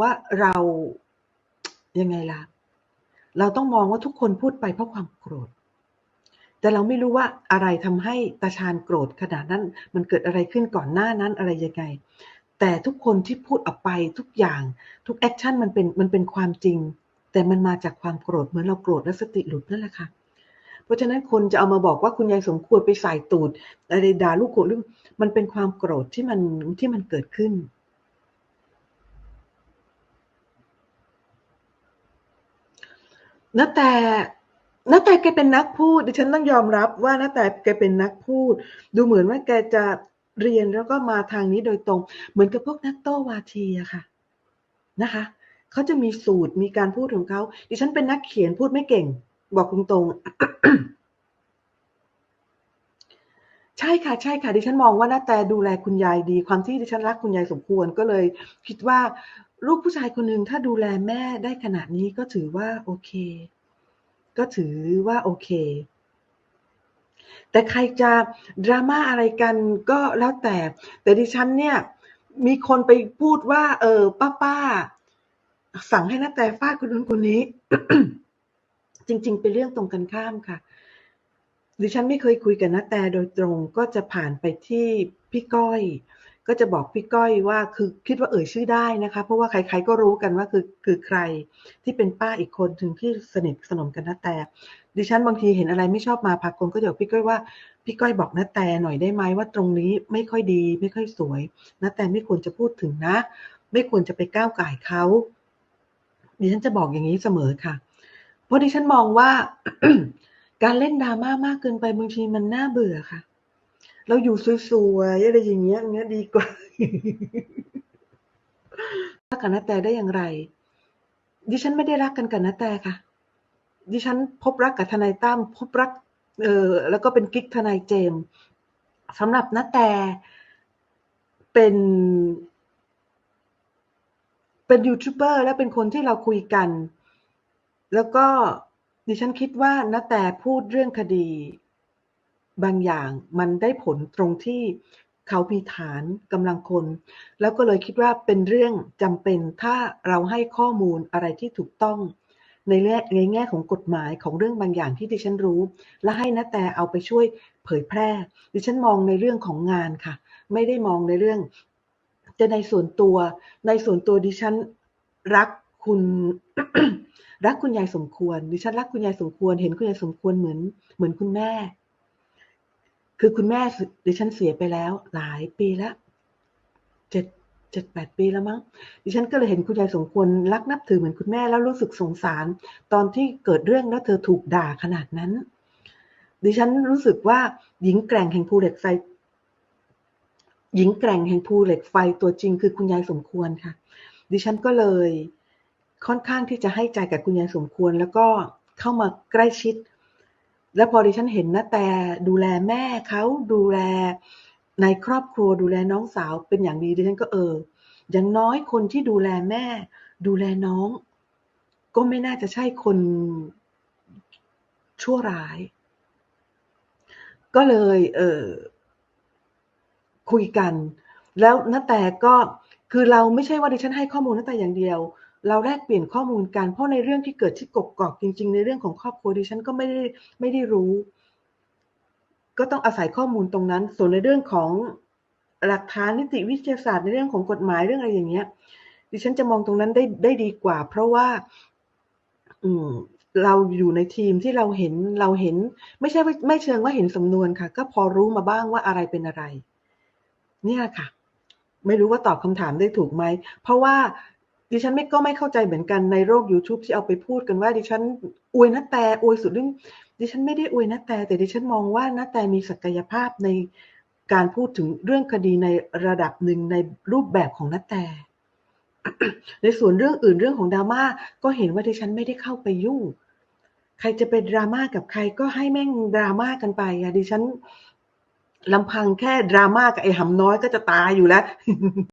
ว่าเรายังไงล่ะ เราต้องมองว่าทุกคนพูดไปเพราะความโกรธ แต่เราไม่รู้ว่าอะไรทำให้ตาชาญโกรธขนาดนั้น มันเกิดอะไรขึ้นก่อนหน้านั้นอะไรยังไง แต่ทุกคนที่พูดออกไปทุกอย่าง ทุกแอคชั่นมันเป็นมันเป็นความจริง แต่มันมาจากความโกรธเหมือนเราโกรธแล้วสติหลุดนั่นแหละค่ะเพราะฉะนั้นคนจะเอามาบอกว่าคุณยายสมควรไปใส่ตูดอะไรด่าลูกโกรธมันเป็นความโกรธที่มันที่มันเกิดขึ้น นาแต่นาแต่แกเป็นนักพูด ดิฉันต้องยอมรับว่านาแต่แกเป็นนักพูด ดูเหมือนว่าแกจะเรียนแล้วก็มาทางนี้โดยตรง เหมือนกับพวกนักโต้วาทีอะค่ะนะคะเขาจะมีสูตรมีการพูดของเขาดิฉันเป็นนักเขียนพูดไม่เก่ง บอกตรงๆ ใช่ค่ะใช่ค่ะ ดิฉันมองว่านาแต่ดูแลคุณยายดี ความที่ดิฉันรักคุณยายสมควรก็เลยคิดว่า ลูกผู้ชายคนหนึ่งถ้าดูแลแม่ได้ขนาดนี้ก็ถือว่าโอเค ก็ถือว่าโอเค แต่ใครจะดราม่าอะไรกันก็แล้วแต่ แต่ดิฉันเนี่ย มีคนไปพูดว่า เออป้าป้าๆสั่งให้นาแต่ฟาดคนนู้นคนนี้ จริง ๆ เป็นเรื่องตรงกันข้ามค่ะ ดิฉันไม่เคยคุยกับนาแต่โดยตรงก็จะผ่านไปที่พี่ก้อย ก็จะบอกพี่ก้อยว่าคือคิดว่าเอ่ยชื่อได้นะคะ เพราะว่าใครๆก็รู้กันว่าคือคือใครที่เป็นป้าอีกคนถึงที่สนิทสนมกันนาแต่ ดิฉันบางทีเห็นอะไรไม่ชอบมาพากลก็จะบอกพี่ก้อยว่าพี่ก้อยบอกนาแต่หน่อยได้ไหมว่าตรงนี้ไม่ค่อยดี ไม่ค่อยสวยนาแต่ไม่ควรจะพูดถึงนะ ไม่ควรจะไปก้าวไก่เขาดิฉันจะบอกอย่างนี้เสมอค่ะ เพราะดิฉันมองว่า การเล่นดราม่ามากเกินไปบางทีมันน่าเบื่อค่ะ เราอยู่สวยๆอะไรอย่างเงี้ยอย่างเงี้ยดีกว่ารักกับนาแต่ได้อย่างไร ดิฉันไม่ได้รักกันกับนาแต่ค่ะ ดิฉันพบรักกับทนายตั้มพบรัก เออแล้วก็เป็นกิ๊กทนายเจมส์สำหรับนาแต่เป็นเป็นยูทูบเบอร์และเป็นคนที่เราคุยกัน แล้วก็ ดิฉันคิดว่านาแต่พูดเรื่องคดี บางอย่างมันได้ผลตรงที่เขามีฐานกำลังคน แล้วก็เลยคิดว่าเป็นเรื่องจำเป็นถ้าเราให้ข้อมูลอะไรที่ถูกต้อง ในแง่ในแง่ของกฎหมายของเรื่องบางอย่างที่ดิฉันรู้ และให้นาแต่เอาไปช่วยเผยแพร่ ดิฉันมองในเรื่องของงานค่ะ ไม่ได้มองในเรื่อง แต่ในส่วนตัว ในส่วนตัวดิฉันรักคุณ รักคุณยายสมควรดิฉันรักคุณยายสมควร เห็นคุณยายสมควรเหมือน เหมือนคุณแม่ คือคุณแม่ดิฉันเสียไปแล้ว หลายปีแล้วเจ็ดเจ็ดแปดปีแล้วมั้งดิฉันก็เลยเห็นคุณยายสมควรรักนับถือเหมือนคุณแม่แล้วรู้สึกสงสาร ตอนที่เกิดเรื่องแล้วเธอถูกด่าขนาดนั้น ดิฉันรู้สึกว่าหญิงแกร่งแห่งภูเหล็กไฟหญิงแกร่งแห่งภูเหล็กไฟตัวจริงคือคุณยายสมควรค่ะ ดิฉันก็เลย ค่อนข้างที่จะให้ใจกับคุณยายสมควร แล้วก็เข้ามาใกล้ชิด แล้วพอดิฉันเห็นนะแต่ดูแลแม่เขาดูแลในครอบครัวดูแลน้องสาวเป็นอย่างดีดิฉันก็เอออย่างน้อยคนที่ดูแลแม่ ดูแลน้อง ก็ไม่น่าจะใช่คนชั่วร้าย ก็เลยเออคุยกัน แล้วนาแต่ก็คือเราไม่ใช่ว่าดิฉันให้ข้อมูลนาแต่อย่างเดียว เราแลกเปลี่ยนข้อมูลกันเพราะในเรื่องที่เกิดที่กกอกจริง ๆ ในเรื่องของครอบครัวดิฉันก็ไม่ได้ไม่ได้รู้ ก็ต้องอาศัยข้อมูลตรงนั้น ส่วนในเรื่องของหลักฐานนิติวิทยาศาสตร์ในเรื่องของกฎหมายเรื่องอะไรอย่างเงี้ย ดิฉันจะมองตรงนั้นได้ได้ดีกว่า เพราะว่า อืมเราอยู่ในทีมที่เราเห็นเราเห็น ไม่ใช่ไม่เชิงว่าเห็นสำนวนค่ะ ก็พอรู้มาบ้างว่าอะไรเป็นอะไร เนี่ยค่ะ ไม่รู้ว่าตอบคำถามได้ถูกไหม เพราะว่า ดิฉันไม่ก็ไม่เข้าใจเหมือนกันในโลก YouTube ที่เอาไปพูดกันว่า ดิฉันอวยนาแต่อวยสุดเรื่องดิฉันไม่ได้อวยนาแต่แต่ดิฉันมองว่านาแต่มีศักยภาพในการพูดถึงเรื่องคดีในระดับหนึ่งในรูปแบบของนาแต่ในส่วนเรื่องอื่นเรื่องของดราม่าก็เห็นว่าดิฉันไม่ได้เข้าไปยุ่ง ใครจะเป็นดราม่ากับใครก็ให้แม่งดราม่ากันไปอะดิฉันลำพังแค่ดราม่ากับไอ้หำน้อยก็จะตายอยู่แล้ว